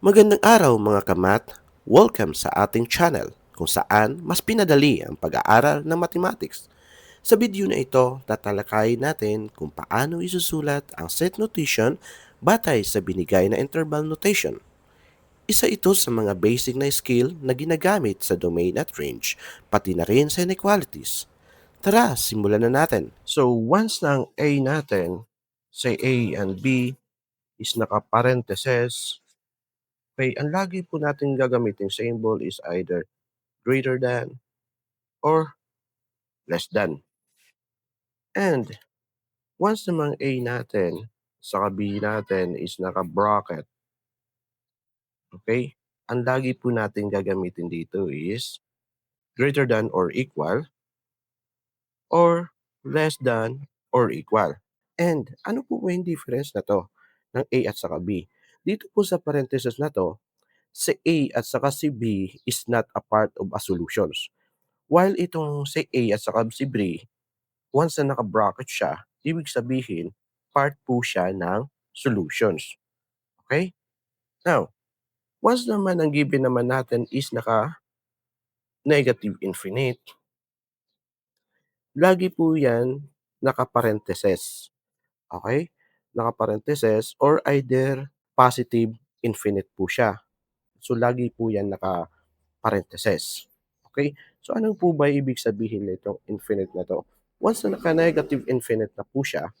Magandang araw mga kamat! Welcome sa ating channel kung saan mas pinadali ang pag-aaral ng mathematics. Sa video na ito, tatalakayin natin kung paano isusulat ang set notation batay sa binigay na interval notation. Isa ito sa mga basic na skill na ginagamit sa domain at range, pati na rin sa inequalities. Tara, simulan na natin. So, once na ang A natin, say A and B, is naka-parentheses, okay, ang lagi po natin gagamitin symbol is either greater than or less than. And once namang A natin, sa B natin is naka-bracket, okay, ang lagi po natin gagamitin dito is greater than or equal or less than or equal. And ano po ba yung difference na to ng A at saka B? Dito po sa parentheses na to, si A at saka si B is not a part of a solutions. While itong si A at saka si B, once na naka-bracket siya, ibig sabihin, part po siya ng solutions. Okay? Now, once naman ang given naman natin is naka negative infinite, lagi po yan naka-parentheses. Okay? Naka-parentheses or either positive infinite po siya. So, lagi po yan naka-parentheses. Okay? So, ano po ba ibig sabihin nitong infinite na to? Once na naka-negative infinite na po siya,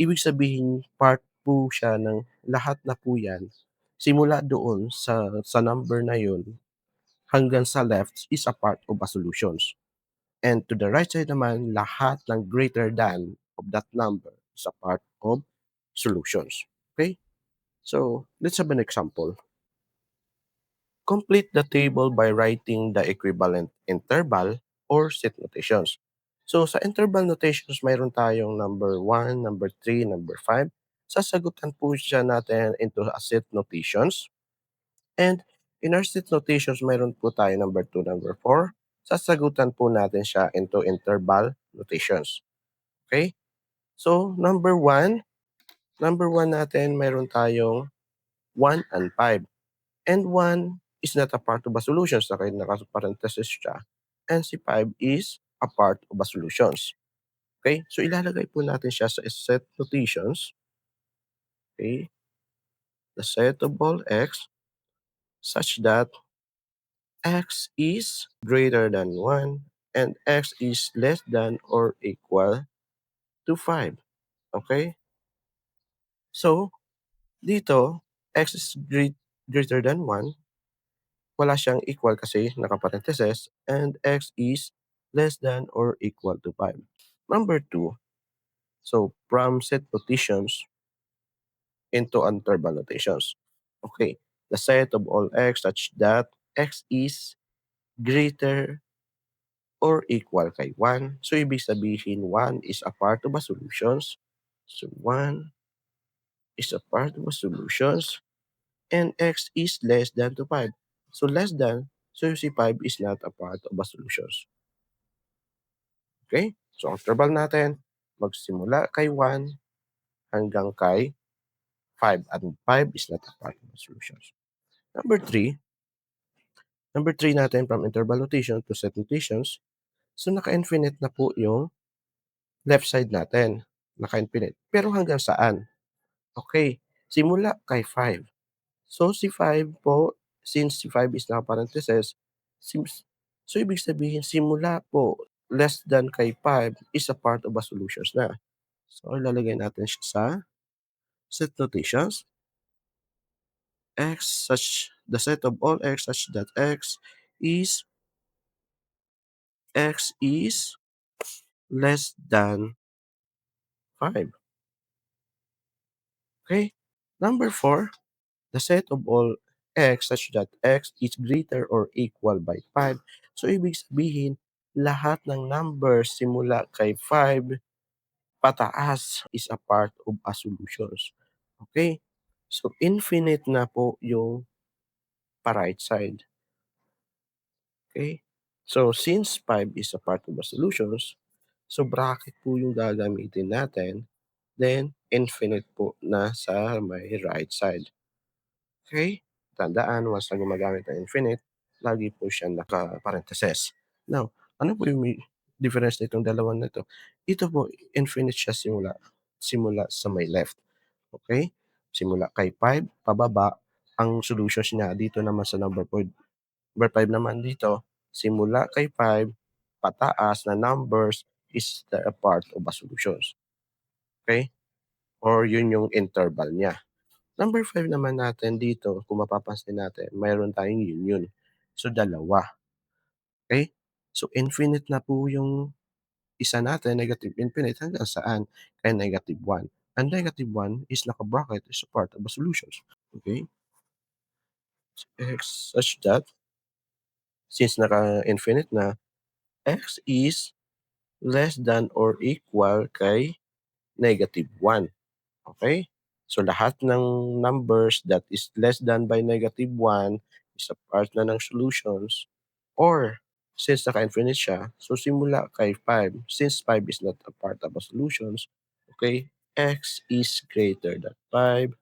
ibig sabihin part po siya ng lahat na po yan simula doon sa, sa number na yun hanggang sa left is a part of a solutions. And to the right side naman, lahat ng greater than of that number is a part of solutions. Okay? So, let's have an example. Complete the table by writing the equivalent interval or set notations. So, sa interval notations, mayroon tayong number 1, number 3, number 5. Sasagutan po siya natin into a set notations. And in our set notations, mayroon po tayo number 2, number 4. Sasagutan po natin siya into interval notations. Okay? So, number 1, number 1 natin, mayroon tayong 1 and 5. And 1 is not a part of a solution. So, kaya naka-parenthesis siya. And si 5 is a part of a solutions. Okay? So, ilalagay po natin siya sa set notations. Okay? The set of all x such that x is greater than 1 and x is less than or equal to 5. Okay? So, dito, x is great, greater than 1. Wala siyang equal kasi naka-parentheses and x is less than or equal to 5. Number 2, so from set notations into interval notations. Okay, the set of all x such that x is greater or equal kay 1. So, ibig sabihin 1 is a part of a solutions. So, 1 is a part of a solutions and x is less than to 5. So, less than, so si 5 is not a part of a solutions. Okay? So, ang interval natin, magsimula kay 1 hanggang kay 5. At 5 is not a part of the solutions. Number 3, number 3 natin from interval notation to set notations. So, naka-infinite na po yung left side natin. Naka-infinite. Pero hanggang saan? Okay. Simula kay 5. So, si 5 po, since si 5 is naka-parentheses, so ibig sabihin, simula po less than kay 5 is a part of a solutions na. So, ilalagay natin siya sa set notations. x such the set of all x such that x is x is less than 5. Okay? Number 4, the set of all x such that x is greater or equal by 5. So, ibig sabihin, lahat ng numbers simula kay 5 pataas is a part of a solutions. Okay? So, infinite na po yung pa-right side. Okay? So, since 5 is a part of a solutions, so bracket po yung gagamitin natin, then infinite po na sa may right side. Okay? tandaan once na gumagamit ng infinite, lagi po siya naka-parentheses. Now, ano po yung difference nitong dalawang na 'to? Ito po, infinite siya simula simula sa may left, okey? Simula kay 5 pababa, ang solutions niya dito naman sa number pod number 5 naman dito, simula kay 5 pataas na numbers is the part of a solutions. Okey? Or yun yung interval niya. Number 5 naman natin dito kung mapapansin natin mayroon tayong union. So, dalawa. Okey? So, infinite na po yung isa natin, negative infinite hanggang saan? Kay -1. Ang -1 is naka-bracket is a part of a solutions, okey? X such that since naka-infinite na, x is less than or equal kay -1, okey? So, lahat ng numbers that is less than by -1 is a part na ng solutions or since naka-infinite siya, so simula kay 5, since 5 is not a part of a solutions, okey, x is greater than 5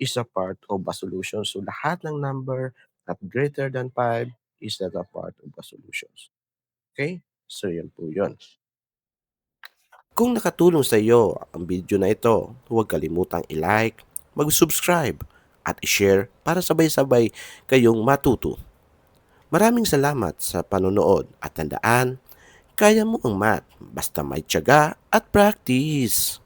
is a part of a solution. So, lahat ng number at greater than 5 is not a part of a solutions. Okey? So, yun po yun. Kung nakatulong sa iyo ang video na ito, huwag kalimutang i-like, mag-subscribe at i-share para sabay-sabay kayong matuto. Maraming salamat sa panonood at tandaan, kaya mo ang math basta may tiyaga at practice.